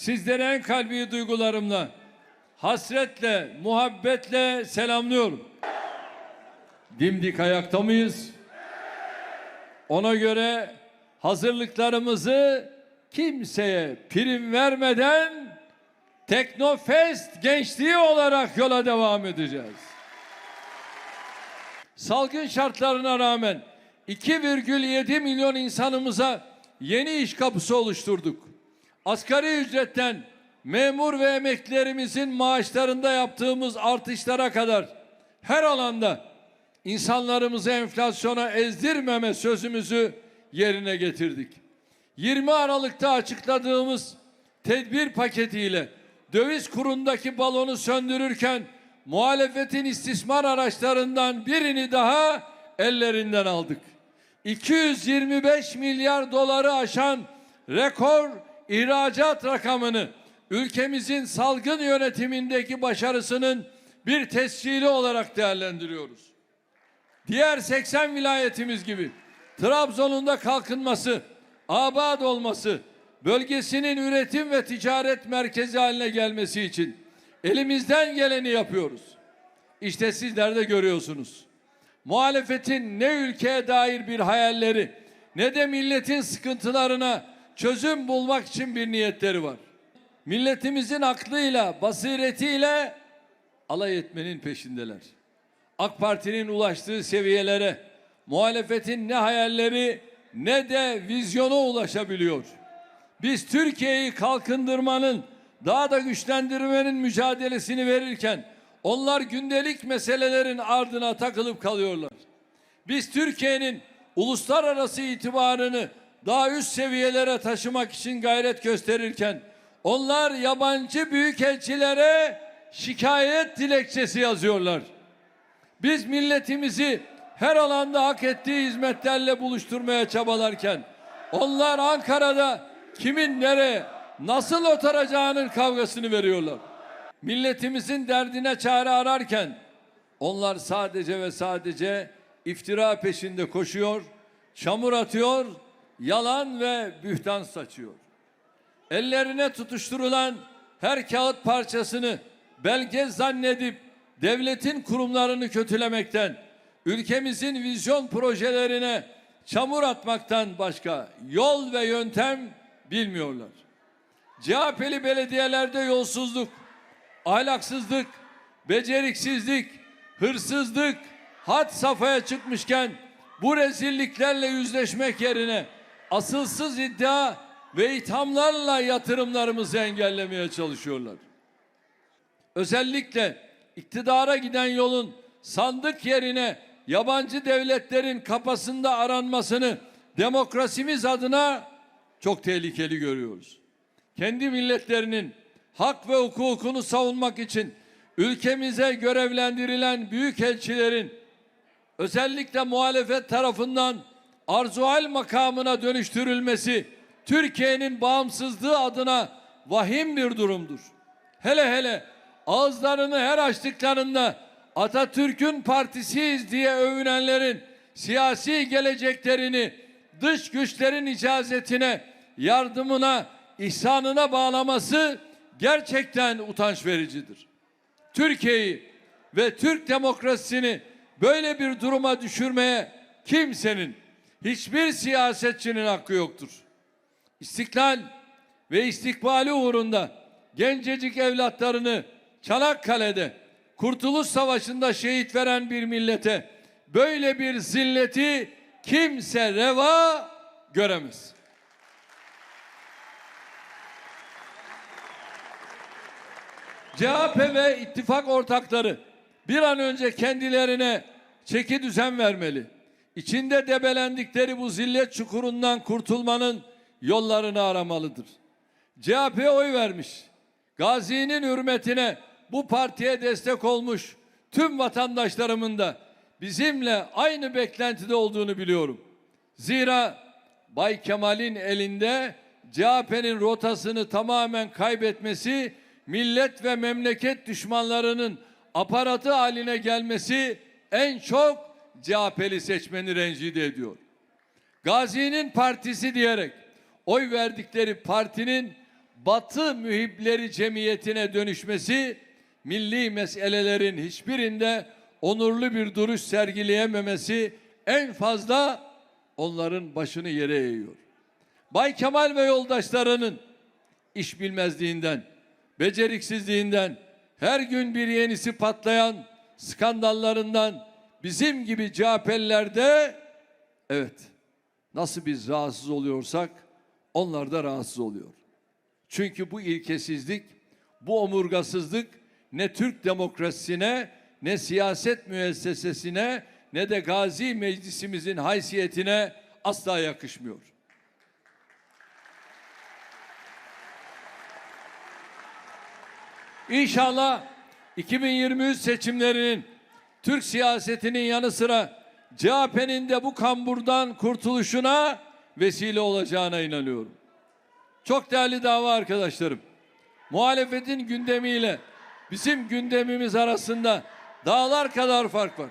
sizlere en kalbi duygularımla, hasretle, muhabbetle selamlıyorum. Dimdik ayakta mıyız? Ona göre hazırlıklarımızı kimseye prim vermeden Teknofest gençliği olarak yola devam edeceğiz. Salgın şartlarına rağmen 2,7 milyon insanımıza yeni iş kapısı oluşturduk. Asgari ücretten memur ve emeklilerimizin maaşlarında yaptığımız artışlara kadar her alanda insanlarımızı enflasyona ezdirmeme sözümüzü yerine getirdik. 20 Aralık'ta açıkladığımız tedbir paketiyle döviz kurundaki balonu söndürürken muhalefetin istismar araçlarından birini daha ellerinden aldık. 225 milyar doları aşan rekor ihracat rakamını ülkemizin salgın yönetimindeki başarısının bir tescili olarak değerlendiriyoruz. Diğer 80 vilayetimiz gibi Trabzon'un da kalkınması, abad olması, bölgesinin üretim ve ticaret merkezi haline gelmesi için elimizden geleni yapıyoruz. İşte sizler de görüyorsunuz. Muhalefetin ne ülkeye dair bir hayalleri ne de milletin sıkıntılarına çözüm bulmak için bir niyetleri var. Milletimizin aklıyla, basiretiyle alay etmenin peşindeler. AK Parti'nin ulaştığı seviyelere muhalefetin ne hayalleri ne de vizyonu ulaşabiliyor. Biz Türkiye'yi kalkındırmanın, daha da güçlendirmenin mücadelesini verirken onlar gündelik meselelerin ardına takılıp kalıyorlar. Biz Türkiye'nin uluslararası itibarını daha üst seviyelere taşımak için gayret gösterirken onlar yabancı büyükelçilere şikayet dilekçesi yazıyorlar. Biz milletimizi her alanda hak ettiği hizmetlerle buluşturmaya çabalarken onlar Ankara'da kimin nereye nasıl oturacağının kavgasını veriyorlar. Milletimizin derdine çare ararken onlar sadece ve sadece iftira peşinde koşuyor, çamur atıyor, yalan ve bühtan saçıyor. Ellerine tutuşturulan her kağıt parçasını belge zannedip devletin kurumlarını kötülemekten, ülkemizin vizyon projelerine çamur atmaktan başka yol ve yöntem bilmiyorlar. CHP'li belediyelerde yolsuzluk, ahlaksızlık, beceriksizlik, hırsızlık had safhaya çıkmışken bu rezilliklerle yüzleşmek yerine asılsız iddia ve ithamlarla yatırımlarımızı engellemeye çalışıyorlar. Özellikle iktidara giden yolun sandık yerine yabancı devletlerin kapasında aranmasını demokrasimiz adına çok tehlikeli görüyoruz. Kendi milletlerinin hak ve hukukunu savunmak için ülkemize görevlendirilen büyükelçilerin özellikle muhalefet tarafından arzual makamına dönüştürülmesi Türkiye'nin bağımsızlığı adına vahim bir durumdur. Hele hele ağızlarını her açtıklarında Atatürk'ün partisiyiz diye övünenlerin siyasi geleceklerini dış güçlerin icazetine, yardımına, ihsanına bağlaması gerçekten utanç vericidir. Türkiye'yi ve Türk demokrasisini böyle bir duruma düşürmeye kimsenin, hiçbir siyasetçinin hakkı yoktur. İstiklal ve istikbali uğrunda gencecik evlatlarını Çanakkale'de Kurtuluş Savaşı'nda şehit veren bir millete böyle bir zilleti kimse reva göremez. CHP ve ittifak ortakları bir an önce kendilerine çeki düzen vermeli. İçinde debelendikleri bu zillet çukurundan kurtulmanın yollarını aramalıdır. CHP'ye oy vermiş. Gazi'nin hürmetine bu partiye destek olmuş tüm vatandaşlarımın da bizimle aynı beklentide olduğunu biliyorum. Zira Bay Kemal'in elinde CHP'nin rotasını tamamen kaybetmesi, millet ve memleket düşmanlarının aparatı haline gelmesi en çok CHP'li seçmeni rencide ediyor. Gazi'nin partisi diyerek oy verdikleri partinin Batı mühipleri cemiyetine dönüşmesi milli meselelerin hiçbirinde onurlu bir duruş sergileyememesi en fazla onların başını yere eğiyor. Bay Kemal ve yoldaşlarının iş bilmezliğinden, beceriksizliğinden, her gün bir yenisi patlayan skandallarından bizim gibi CHP'lilerde evet nasıl biz rahatsız oluyorsak onlar da rahatsız oluyor. Çünkü bu ilkesizlik, bu omurgasızlık ne Türk demokrasisine, ne siyaset müessesesine, ne de Gazi Meclisimizin haysiyetine asla yakışmıyor. İnşallah 2023 seçimlerinin Türk siyasetinin yanı sıra CHP'nin de bu kamburdan kurtuluşuna vesile olacağına inanıyorum. Çok değerli dava arkadaşlarım. Muhalefetin gündemiyle bizim gündemimiz arasında dağlar kadar fark var.